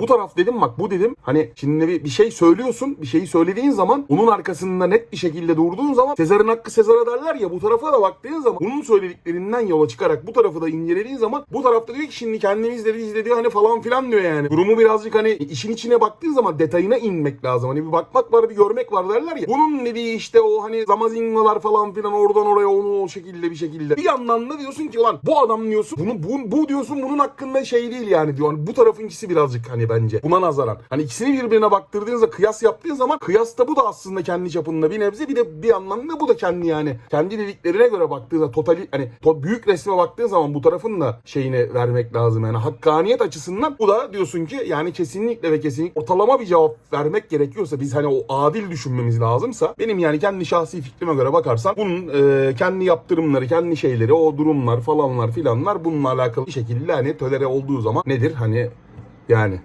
Bu taraf dedim bak bu dedim hani şimdi bir, şey söylüyorsun bir şeyi söylediğin zaman onun arkasında net bir şekilde durduğun zaman Sezar'ın hakkı Sezar'a derler ya bu tarafa da baktığın zaman bunun söylediklerinden yola çıkarak bu tarafı da incelediğin zaman bu tarafta diyor ki şimdi kendimiz de biz de diyor hani falan filan diyor yani. Durumu birazcık hani işin içine baktığın zaman detayına inmek lazım. Hani bir bakmak var bir görmek var derler ya. Bunun dediği işte o hani zamazingalar falan filan oradan oraya onu o şekilde bir şekilde. Bir yandan da diyorsun ki ulan bu adam diyorsun bunu bu, bu diyorsun bunun hakkında şey değil yani diyor. Hani bu tarafınkisi birazcık hani bence. Buna nazaran. Hani ikisini birbirine baktırdığınızda kıyas yaptığın zaman kıyasta bu da aslında kendi çapında bir nebze bir de bir yandan da bu da kendi yani kendi dediklerine göre baktığında totali hani to- büyük resme baktığın zaman bu tarafın da şeyini vermek lazım yani. Hakkaniyet açısından bu da diyorsun ki yani kesinlikle ve kesinlikle ortalama bir cevap vermek gerekiyorsa biz hani o adil düşünmemiz lazımsa benim yani kendi şahsi fikrime göre bakarsan bunun e, kendi yaptırımları kendi şeyleri o durumlar falanlar filanlar bununla alakalı bir şekilde hani tölere olduğu zaman nedir? Hani yani